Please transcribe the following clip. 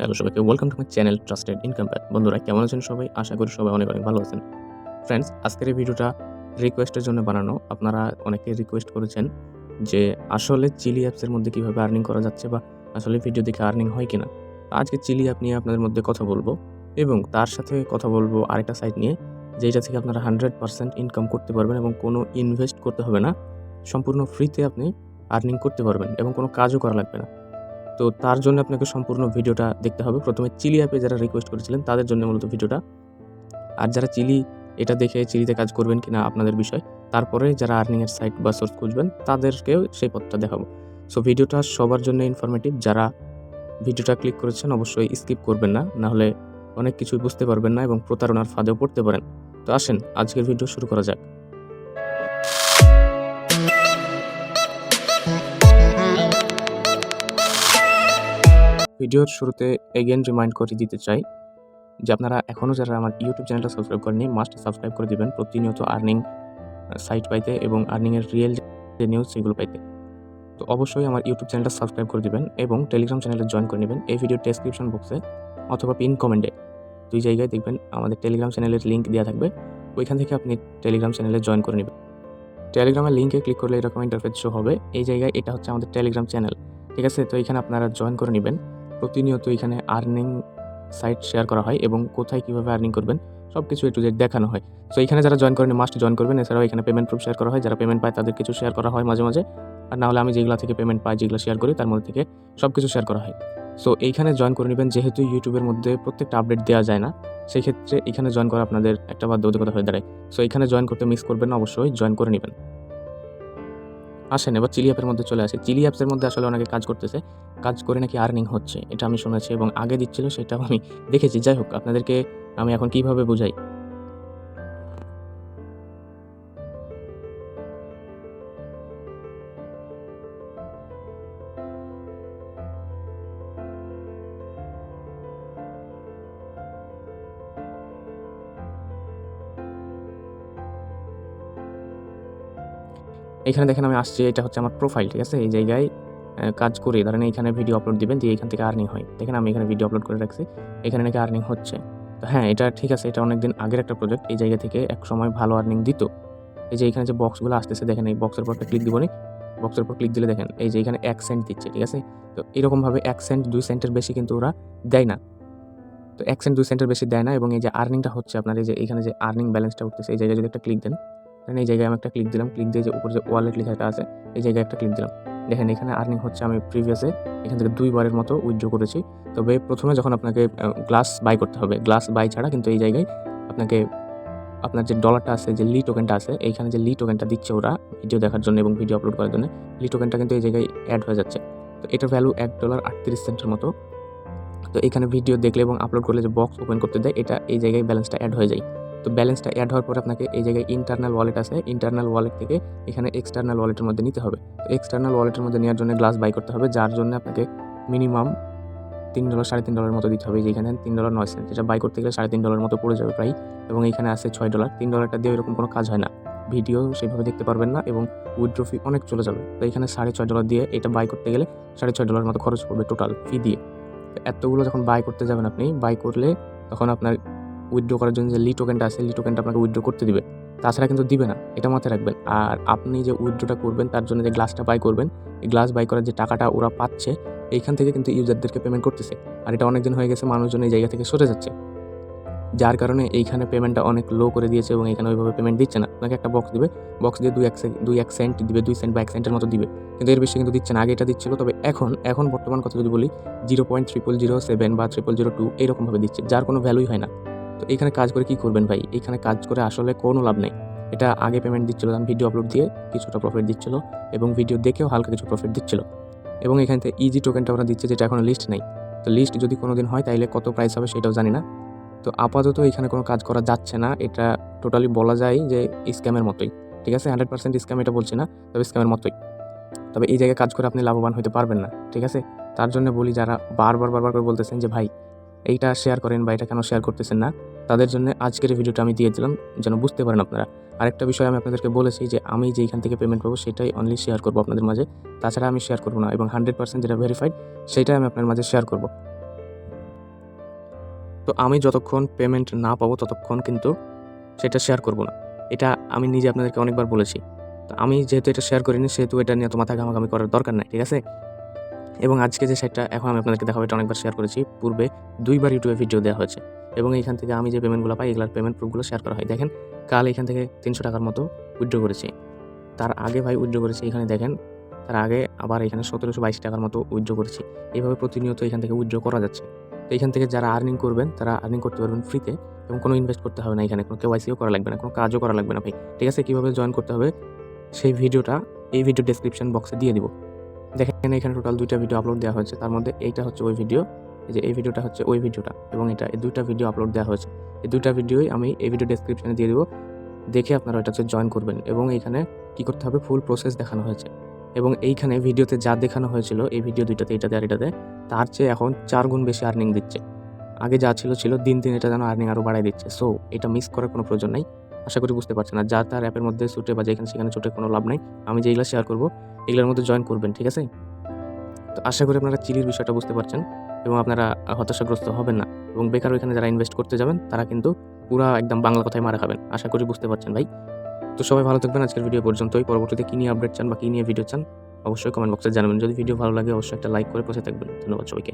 Hello সবাইকে welcome to my channel Trusted Income Path বন্ধুরা, কেমন আছেন সবাই? আশা করি সবাই অনেক অনেক ভালো আছেন। ফ্রেন্ডস আজকের এই ভিডিওটা রিকোয়েস্টের জন্য বানানো। আপনারা অনেকে রিকোয়েস্ট করেছেন যে আসলে চিলি অ্যাপসের মধ্যে কীভাবে আর্নিং করা যাচ্ছে বা আসলে ভিডিও দেখে আর্নিং হয় কিনা। আজকে চিলি অ্যাপ নিয়ে আপনাদের মধ্যে কথা বলব এবং তার সাথে কথা বলব আরেকটা সাইট নিয়ে যেটা থেকে আপনারা হান্ড্রেড পার্সেন্ট ইনকাম করতে পারবেন এবং কোনো ইনভেস্ট করতে হবে না। সম্পূর্ণ ফ্রিতে আপনি আর্নিং করতে পারবেন এবং কোনো কাজও করা লাগবে না। তো তার জন্য আপনাকে সম্পূর্ণ ভিডিওটা দেখতে হবে। প্রথমে চিলি অ্যাপে যারা রিকোয়েস্ট করেছিলেন, তাদের জন্য মূলত ভিডিওটা। আর যারা চিলি, এটা দেখে চিলিতে কাজ করবেন কিনা আপনাদের বিষয়, তারপরে যারা আর্নিংয়ের সাইট বা সোর্স খুঁজবেন, তাদেরকেও সেই পথটা দেখাবো। সো ভিডিওটা সবার জন্য ইনফরমেটিভ যারা ভিডিওটা ক্লিক করেছেন, অবশ্যই স্কিপ করবেন না। নাহলে অনেক কিছুই বুঝতে পারবেন না এবং প্রতারণার ফাঁদেও পড়তে পারেন। তো আসেন, আজকের ভিডিও শুরু করা যাক। ভিডিওর শুরুতে এগেন রিমাইন্ড করে দিতে চাই যে আপনারা এখনও যারা আমার ইউটিউব চ্যানেলটা সাবস্ক্রাইব করেনি মাস্ট সাবস্ক্রাইব করে দিবেন প্রতিনিয়ত আর্নিং সাইট পাইতে এবং আর্নিংয়ের রিয়েল যে নিউজ সেগুলো পাইতে। তো অবশ্যই আমার ইউটিউব চ্যানেলটা সাবস্ক্রাইব করে দিবেন এবং টেলিগ্রাম চ্যানেলে জয়েন করে নেবেন এই ভিডিও ডেসক্রিপশন বক্সে অথবা পিন কমেন্টে দুই জায়গায় দেখবেন আমাদের টেলিগ্রাম চ্যানেলের লিঙ্ক দেওয়া থাকবে, ওইখান থেকে আপনি টেলিগ্রাম চ্যানেলে জয়েন করে নেবেন। টেলিগ্রামের লিঙ্কে ক্লিক করলে এরকম ইন্টারফেস শো হবে। এই জায়গায় এটা হচ্ছে আমাদের টেলিগ্রাম চ্যানেল ঠিক আছে? তো এখানে আপনারা জয়েন করে নেবেন। প্রতিনিয়ত এখানে আর্নিং সাইট শেয়ার করা হয় এবং কোথায় কীভাবে আর্নিং করবেন সব কিছু একটু দেখানো হয়। সো এখানে যারা জয়েন করেন মাস্ট জয়েন করবেন। এছাড়াও এখানে পেমেন্ট প্রুফ শেয়ার করা হয়। যারা পেমেন্ট পায়, তাদের কিছু শেয়ার করা হয় মাঝে মাঝে। আর নাহলে আমি যেগুলো থেকে পেমেন্ট পাই, যেগুলো শেয়ার করি, তার মধ্যে থেকে সব কিছু শেয়ার করা হয়। সো এইখানে জয়েন করে নেবেন। যেহেতু ইউটিউবের মধ্যে প্রত্যেকটা আপডেট দেওয়া যায় না সেই ক্ষেত্রে এখানে জয়েন করা আপনাদের একটা বাধ্যবাধকতা হয়ে দাঁড়ায়। সো এখানে জয়েন করতে মিস করবেন না, অবশ্যই জয়েন করে নেবেন। আসেন এবার চিলি অ্যাপের মধ্যে চলে আসে। চিলি অ্যাপসের মধ্যে আসলে অনেকে কাজ করতেছে। কাজ করে নাকি আর্নিং হচ্ছে, এটা আমি শুনেছি এবং আগে দিচ্ছিল, সেটাও আমি দেখেছি। যাই হোক, আপনাদেরকে আমি এখন কীভাবে বুঝাই? এখানে দেখেন আমি আসছি, এটা হচ্ছে আমার প্রোফাইল ঠিক আছে? এই জায়গায় কাজ করে। ধরেন এইখানে ভিডিও আপলোড দিবেন, দিয়ে এখান থেকে আর্নিং হয়। দেখেন আমি এখানে ভিডিও আপলোড করে রাখছি, এখানে নাকি আর্নিং হচ্ছে। তো হ্যাঁ এটা ঠিক আছে, এটা অনেকদিন আগের একটা প্রজেক্ট এই জায়গা থেকে এক সময় ভালো আর্নিং দিত। এই যে এখানে যে বক্সগুলো আসতেছে, দেখেন এই বক্সের উপর একটা ক্লিক দিবনি বক্সের উপর ক্লিক দিলে দেখেন, এই যে এখানে এক সেন্ট দিচ্ছে, ঠিক আছে? তো এরকমভাবে এক সেন্ট দুই সেন্টের বেশি কিন্তু ওরা দেয় না। তো এক সেন্ট দুই সেন্টের বেশি দেয় না, এবং এই যে আর্নিংটা হচ্ছে আপনার, এই যে এখানে যে আর্নিং ব্যালেন্সটা উঠতেছে, এই জায়গায় যদি একটা ক্লিক দেন এই জায়গায় আমি একটা ক্লিক দিলাম। ক্লিক দিয়ে যে উপরে যে ওয়ালেট লেখাটা আছে, এই জায়গায় একটা ক্লিক দিলাম। দেখেন এখানে আর্নিং হচ্ছে আমি প্রিভিয়াসে এখান থেকে দুইবারের মতো উইথড্র করেছি। তবে প্রথমে যখন আপনাকে গ্লাস বাই করতে হবে গ্লাস বাই ছাড়া কিন্তু এই জায়গায় আপনাকে, আপনার যে ডলারটা আছে, যে লি টোকেনটা আছে, এইখানে যে লি টোকেনটা দিচ্ছে ওরা ভিডিও দেখার জন্য এবং ভিডিও আপলোড করার জন্য লি টোকেনটা কিন্তু এই জায়গায় অ্যাড হয়ে যাচ্ছে। তো এটার ভ্যালু এক ডলার আটত্রিশ সেন্টের মতো। তো এখানে ভিডিও দেখলে এবং আপলোড করলে যে বক্স ওপেন করতে দেয়, এটা এই জায়গায় ব্যালেন্সটা অ্যাড হয়ে যায়। তো ব্যালেন্সটা অ্যাড হওয়ার পর আপনাকে এই জায়গায় ইন্টারনাল ওয়ালেট আছে ইন্টারনাল ওয়ালেট থেকে এখানে এক্সটার্নাল ওয়ালেটের মধ্যে নিতে হবে। তো এক্সটার্নাল ওয়ালেটের মধ্যে নেওয়ার জন্য গ্লাস বাই করতে হবে, যার জন্য আপনাকে মিনিমাম তিন ডলার সাড়ে তিন ডলারের মতো দিতে হবে। যেখানে তিন ডলার নয় সেন্ট যেটা বাই করতে গেলে সাড়ে তিন ডলারের মতো পড়ে যাবে প্রায়। এবং এখানে আছে ছয় ডলার তিন ডলারটা দিয়ে এরকম কোনো কাজ হয় না। ভিডিও সেভাবে দেখতে পারবেন না এবং উইথড্র ফি অনেক চলে যাবে। তো এখানে সাড়ে ছয় ডলার দিয়ে এটা বাই করতে গেলে সাড়ে ছয় ডলার মতো খরচ পড়বে টোটাল ফি দিয়ে। তো এতগুলো যখন বাই করতে যাবেন আপনি বাই করলে তখন আপনার উইথড্র করার জন্য যে লি টোকেনটা আছে লি টোকেনটা আপনাকে উইথড্র করতে দিবে। তাছাড়া কিন্তু দিবে না, এটা মাথায় রাখবেন। আর আপনি যে উইথড্রটা করবেন, তার জন্য যে গ্লাসটা বাই করবেন, এই গ্লাস বাই করার যে টাকাটা ওরা পাচ্ছে, এইখান থেকে কিন্তু ইউজারদেরকে পেমেন্ট করতেছে। আর এটা অনেক দিন হয়ে গেছে, মানুষজন এই জায়গা থেকে সরে যাচ্ছে। যার কারণে এইখানে পেমেন্টটা অনেক লো করে দিয়েছে এবং এখানে ওইভাবে পেমেন্ট দিচ্ছে না। আপনাকে একটা বক্স দিবে বক্স দিয়ে দুই এক দুই এক সেন্ট দিবে, দুই সেন্ট বা এক সেন্টের মতো দিবে। কিন্তু এর বেশি কিন্তু দিচ্ছে না, আগে এটা দিচ্ছিল, তবে এখন এখন বর্তমান কথা যদি বলি zero point triple zero seven বা ট্রিপল জিরো টু এইরকমভাবে দিচ্ছে, যার কোনো ভ্যালুই হয় না। তো এখানে কাজ করে কি করবেন ভাই? এখানে কাজ করে আসলে কোনো লাভ নেই। এটা আগে পেমেন্ট দিচ্ছিল আমি ভিডিও আপলোড দিয়ে কিছুটা প্রফিট দিচ্ছিল এবং ভিডিও দেখেও হালকা কিছু প্রফিট দিচ্ছিল। এবং এখান থেকে ইজি টোকেনটা ওরা দিচ্ছে যেটা এখনও লিস্ট নেই। তো লিস্ট যদি কোনো দিন হয়, তাইলে কত প্রাইস হবে সেটাও জানি না। তো আপাতত এখানে কোনো কাজ করা যাচ্ছে না। এটা টোটালি বলা যায় যে স্ক্যামের মতোই। ঠিক আছে? হান্ড্রেড পার্সেন্ট স্ক্যাম এটা বলছি না, তবে স্ক্যামের মতোই। তবে এই জায়গায় কাজ করে আপনি লাভবান হতে পারবেন না। ঠিক আছে? তার জন্য বলি যারা বারবার বারবার করে বলতেছেন যে, ভাই এইটা শেয়ার করেন বা এটা কেন শেয়ার করতেছেন না, তাদের জন্য আজকের ভিডিওটা আমি দিয়েছিলাম যেন বুঝতে পারেন আপনারা। আরেকটা বিষয় আমি আপনাদেরকে বলেছি যে আমি যেইখান থেকে পেমেন্ট পাবো সেটাই অনলি শেয়ার করব আপনাদের মাঝে, তাছাড়া আমি শেয়ার করব না এবং হান্ড্রেড পার্সেন্ট যেটা ভেরিফাইড সেটাই আমি আপনার মাঝে শেয়ার করব। তো আমি যতক্ষণ পেমেন্ট না পাবো ততক্ষণ কিন্তু সেটা শেয়ার করব না। এটা আমি নিজে আপনাদেরকে অনেকবার বলেছি। তো আমি যেহেতু এটা শেয়ার করিনি, সেহেতু এটা নিয়ে তো মাথা ঘামাঘামি করার দরকার নাই, ঠিক আছে? এবং আজকে যে সাইটটা এখন আমি আপনাদেরকে দেখাবো, এটা অনেকবার শেয়ার করেছি। পূর্বে দুইবার ইউটিউবে ভিডিও দেওয়া হয়েছে। এবং এইখান থেকে আমি যে পেমেন্টগুলো পাই, এগুলোর পেমেন্ট প্রুফগুলো শেয়ার করা হয়। দেখেন, কাল এখান থেকে তিনশো টাকার মতো উইথড্র করেছি। তার আগে ভাই উইথড্র করেছি এখানে, দেখেন, তার আগে আবার এখানে সতেরোশো বাইশ টাকার মতো উইথড্র করেছি। এইভাবে প্রতিনিয়ত এখান থেকে উইথড্র করা যাচ্ছে। তো এখান থেকে যারা আর্নিং করবেন, তারা আর্নিং করতে পারবেন ফ্রিতে এবং কোনো ইনভেস্ট করতে হবে না এখানে। কোনো কেওয়াইসিও করা লাগবে না, কোনো কাজও করা লাগবে না ভাই। ঠিক আছে, কীভাবে জয়েন করতে হবে, সেই ভিডিওটা এই ভিডিও ডেসক্রিপশন বক্সে দিয়ে দিব। দেখেন এখানে টোটাল দুইটা ভিডিও আপলোড দেওয়া হয়েছে। তার মধ্যে এইটা হচ্ছে ওই ভিডিও এই যে এই ভিডিওটা হচ্ছে ওই ভিডিওটা এবং এটা, এই দুইটা ভিডিও আপলোড দেওয়া হয়েছে। এই দুইটা ভিডিওই আমি এই ভিডিও ডেসক্রিপশনে দিয়ে দেবো। দেখে আপনারা এটা হচ্ছে জয়েন করবেন এবং এইখানে কী করতে হবে? ফুল প্রসেস দেখানো হয়েছে। এবং এইখানে ভিডিওতে যা দেখানো হয়েছিল, এই ভিডিও দুইটাতে এটাতে আর এটাতে, তার চেয়ে এখন চার গুণ বেশি আর্নিং দিচ্ছে। আগে যা ছিল ছিল দিন দিন এটা যেন আর্নিং আরও বাড়াই দিচ্ছে। সো এটা মিস করার কোনো প্রয়োজন নাই। আশা করি বুঝতে পারছেন। না যা তার অ্যাপের মধ্যে ছুটে বা যেখানে সেখানে ছুটে কোনো লাভ নাই, আমি যেগুলো শেয়ার করব, এগুলোর মধ্যে জয়েন করবেন, ঠিক আছে? তো আশা করি আপনারা চিলির বিষয়টা বুঝতে পারছেন এবং আপনারা হতাশাগ্রস্ত হবেন না এবং বেকার ওইখানে যারা ইনভেস্ট করতে যাবেন, তারা কিন্তু পুরা একদম বাংলা কথায় মারা খাবেন, আশা করি বুঝতে পারছেন ভাই। তো সবাই ভালো থাকবেন, আজকের ভিডিও পর্যন্তই। পরবর্তীতে কী নিয়ে আপডেট চান বা কী নিয়ে ভিডিও চান, অবশ্যই কমেন্ট বক্সে জানাবেন। যদি ভিডিও ভালো লাগে, অবশ্যই একটা লাইক করে বসে থাকবেন। ধন্যবাদ সবাইকে।